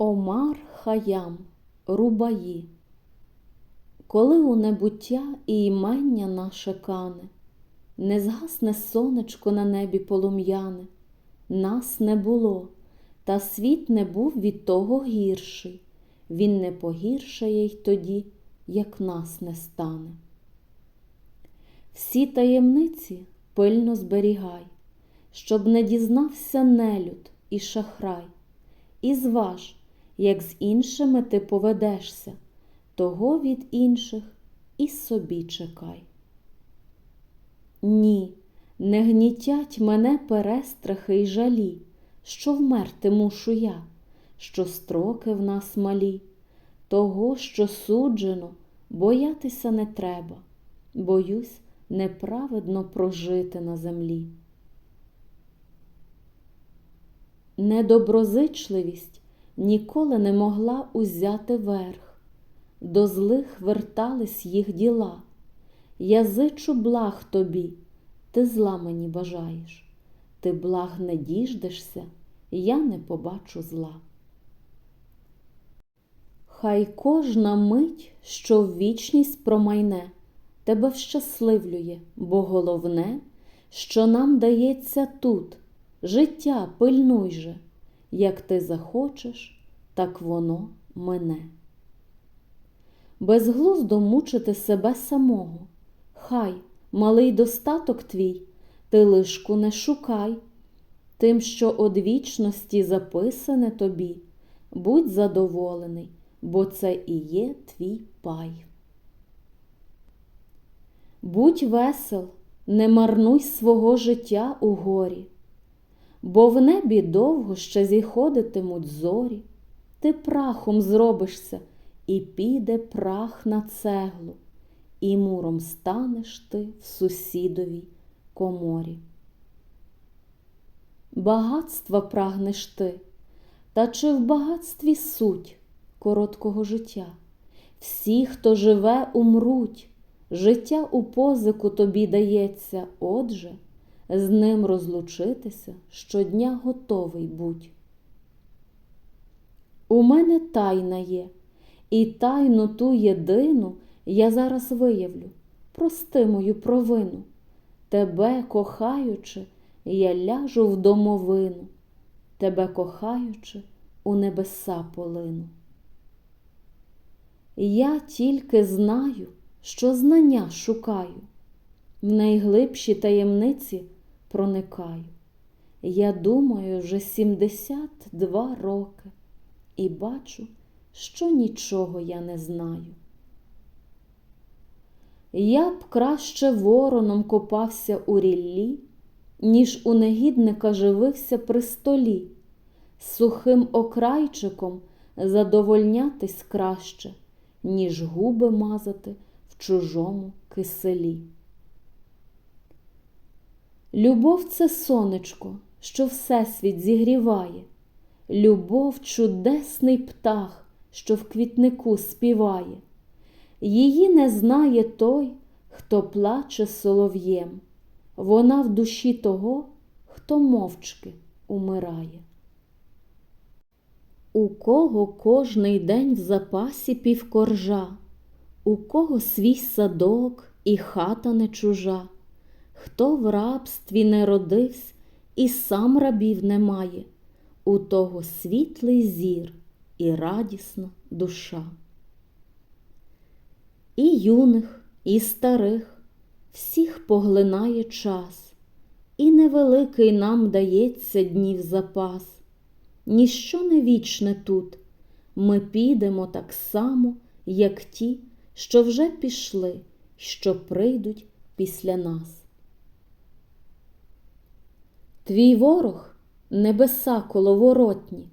Омар Хаям Рубаї Коли у небуття і імення наше кане, Не згасне сонечко на небі полум'яне, Нас не було, та світ не був від того гірший, Він не погіршає й тоді, як нас не стане. Всі таємниці пильно зберігай, Щоб не дізнався нелюд і шахрай, і зваж, як з іншими ти поведешся, того від інших і собі чекай. Ні, не гнітять мене перестрахи й жалі, що вмерти мушу я, що строки в нас малі, того, що суджено, боятися не треба, боюсь неправедно прожити на землі. Недоброзичливість ніколи не могла узяти верх, до злих вертались їх діла. Я зичу благ тобі, ти зла мені бажаєш, ти благ не діждешся, я не побачу зла. Хай кожна мить, що в вічність промайне, тебе вщасливлює, бо головне, що нам дається тут, життя пильнуй же, як ти захочеш, так воно мене. Безглуздо мучити себе самого, хай, малий достаток твій, ти лишку не шукай, тим, що од вічності записане тобі, будь задоволений, бо це і є твій пай. Будь весел, не марнуй свого життя у горі, бо в небі довго ще зіходитимуть зорі, ти прахом зробишся, і піде прах на цеглу, і муром станеш ти в сусідовій коморі. Багатства прагнеш ти, та чи в багатстві суть короткого життя? Всі, хто живе, умруть. Життя у позику тобі дається, отже, з ним розлучитися щодня готовий будь. У мене тайна є, і тайну ту єдину я зараз виявлю. Прости мою провину. Тебе, кохаючи, я ляжу в домовину, тебе кохаючи, у небеса полину. Я тільки знаю що знання шукаю, в найглибші таємниці проникаю. Я думаю вже 72 роки і бачу, що нічого я не знаю. Я б краще вороном копався у ріллі, ніж у негідника живився при столі, сухим окрайчиком задовольнятись краще, ніж губи мазати в чужому киселі. Любов це сонечко, що всесвіт зігріває, любов чудесний птах, що в квітнику співає. Її не знає той, хто плаче солов'єм, вона в душі того, хто мовчки умирає. У кого кожний день в запасі півкоржа, у кого свій садок і хата не чужа, хто в рабстві не родився і сам рабів не має, у того світлий зір і радісна душа. І юних, і старих всіх поглинає час, і невеликий нам дається днів запас. Ніщо не вічне тут, ми підемо так само, як ті, що вже пішли, що прийдуть після нас. Твій ворог небеса коловоротні,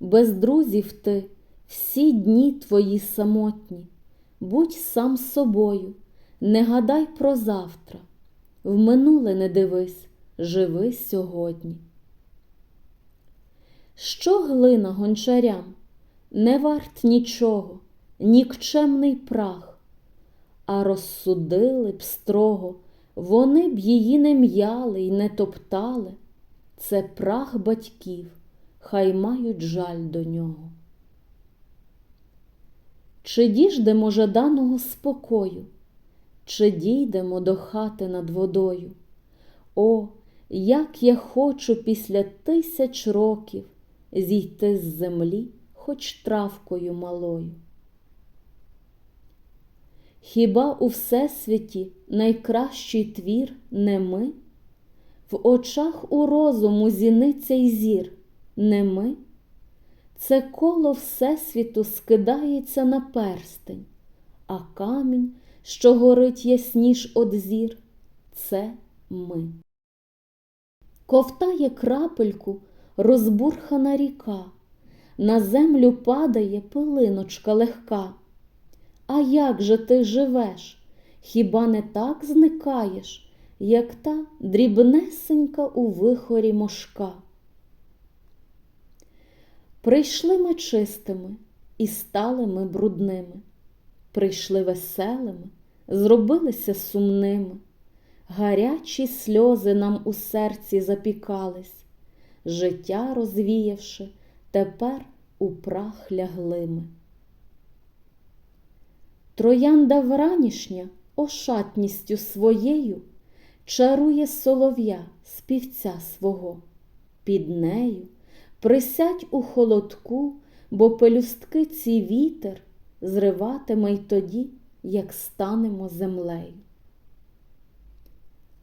без друзів ти всі дні твої самотні, будь сам собою, не гадай про завтра, в минуле не дивись, живи сьогодні. Що глина гончарям не варт нічого, нікчемний прах, а розсудили б строго, вони б її не м'яли й не топтали. Це прах батьків, хай мають жаль до нього. Чи діждемо жаданого спокою, чи дійдемо до хати над водою? О, як я хочу після тисяч років зійти з землі хоч травкою малою. Хіба у всесвіті найкращий твір не ми? В очах у розуму зіниться й зір, не ми? Це коло Всесвіту скидається на перстень, а камінь, що горить ясніш од зір, це ми. Ковтає крапельку розбурхана ріка, на землю падає пилиночка легка. А як же ти живеш? Хіба не так зникаєш, як та дрібнесенька у вихорі мошка? Прийшли ми чистими і стали ми брудними, прийшли веселими, зробилися сумними, гарячі сльози нам у серці запікались, життя розвіявши, тепер у прах лягли ми. Троянда вранішня ошатністю своєю чарує солов'я співця свого, під нею присядь у холодку, бо пелюстки ці вітер зриватиме й тоді, як станемо землею.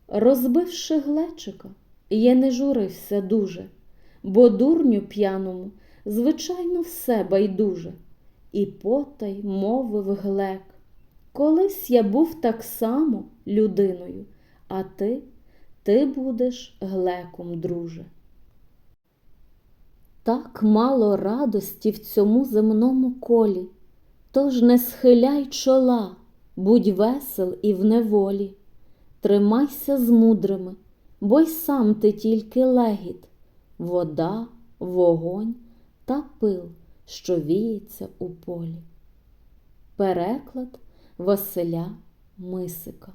Розбивши глечика, я не журився дуже, бо дурню п'яному, звичайно, все байдуже. І потай мовив глек. Колись я був так само людиною, а ти, ти будеш глеком, друже. Так мало радості в цьому земному колі, тож не схиляй чола, будь весел і в неволі, тримайся з мудрими, бо й сам ти тільки легіт, вода, вогонь та пил, що віється у полі. Переклад Василя Мисика